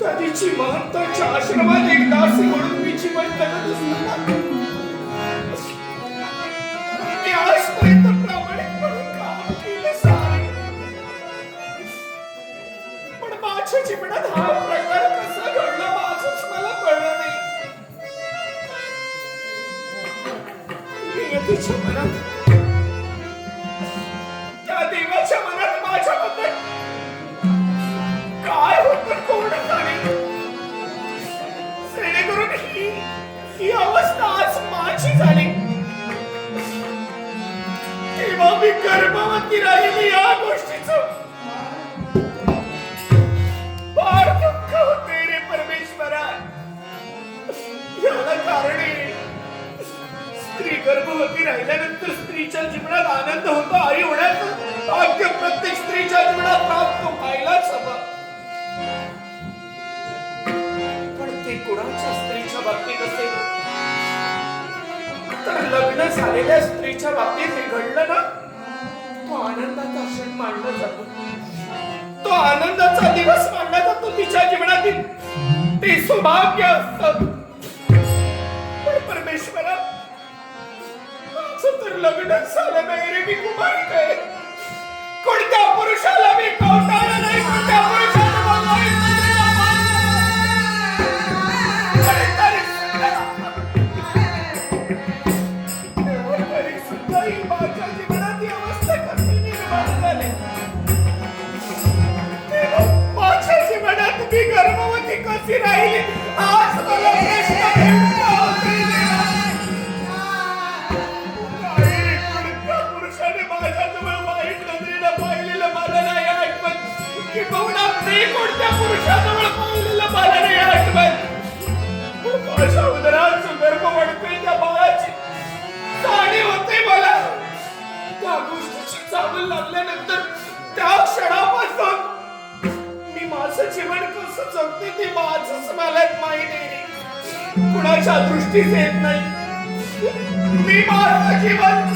कधी महंताच्या आश्रमात एक दासी म्हणून मी जीवन करत असताना मी आजपर्यंत काम केलं सारे. पण माझ्या जीवनात हा प्रकार कसा घडला मला कळलं नाही. मनात गर्भवती राहिल्यानंतर स्त्रीच्या जीवनात आनंद होतो. आई होण्याचं भाग्य प्रत्येक स्त्रीच्या जीवनात प्राप्त व्हायलाच हवा. पण ते कुणाच्या स्त्रीच्या बाबतीत असेल? तर लग्न झालेल्या स्त्रीच्या बाबतीत हे घडलं ना? तो आनंदाचा क्षण मानला जातो. तो आनंदाचा दिवस मानला जातो तिच्या जीवनातील. ते सौभाग्य असतं. लग्न झालं नाही रे मी कुमारी काय कोणत्या पुरुषाला मी कौटाळलं नाही? कोणत्या पुरुषाला त्या गोष्टीची चावल लागल्यानंतर त्या क्षणापासून मी माझं जीवन कसं जगते ते माझंच मला माहिती आहे. कुणाच्या दृष्टीच येत नाही. मी माझं जीवन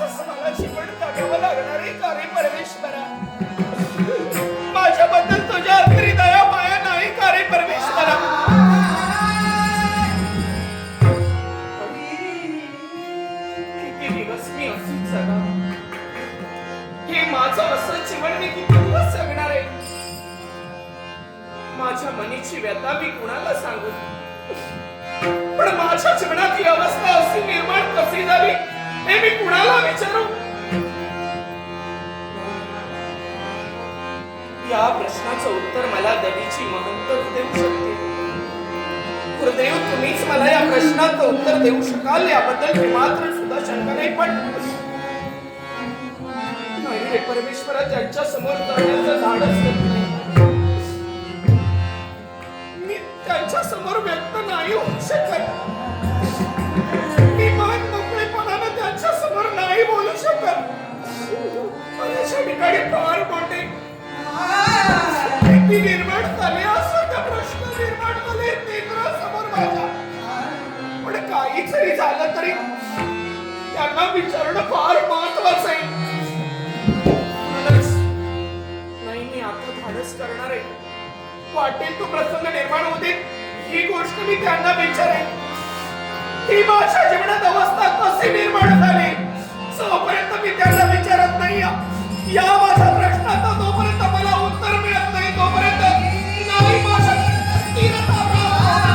असंच मला लागणार आहे का रे परमेश्वरा माझ्याबद्दल तुझ्या अखेरी दया माया नाही का रे परमेश्वरा किती दिवस मी जगावं हे माझं असं जीवन मी किती दिवस जगणार आहे माझ्या मनीची व्यथा मी कुणाला सांगू पण माझ्या जीवनात ही अवस्था अशी निर्माण कशी झाली? हे मी कुणाला विचारू? या प्रश्नाचं उत्तर मला दलीची महंत देऊ शकते गुरुदेव तुम्हीच मला या प्रश्नाचं उत्तर देऊ शकाल? याबद्दल मात्र सुद्धा शंका नाही पण परमेश्वरा त्यांच्यासमोर करण्याचं धाडस मी त्यांच्यासमोर व्यक्त नाही होऊ शकत. मी मन माझ्या ठिकाणी फार मोठे व्यक्ती निर्माण झाले असं त्या प्रश्न निर्माण झाले समोर माझ्या. पण काही जरी झालं तरी त्यांना विचारणं फार महत्वाचं आहे. म्हणूनच नाही मी आता धाडस करणार आहे. वाटेल तो प्रसंग निर्माण होते ही गोष्ट मी त्यांना विचारेन. ही माझ्या जीवनात अवस्था कशी निर्माण झाली? जोपर्यंत मी त्यांना विचारत नाही या माझ्या प्रश्नाचा जोपर्यंत मला उत्तर मिळत नाही तोपर्यंत नाही माझ्या स्थिरता प्राप्त होणार.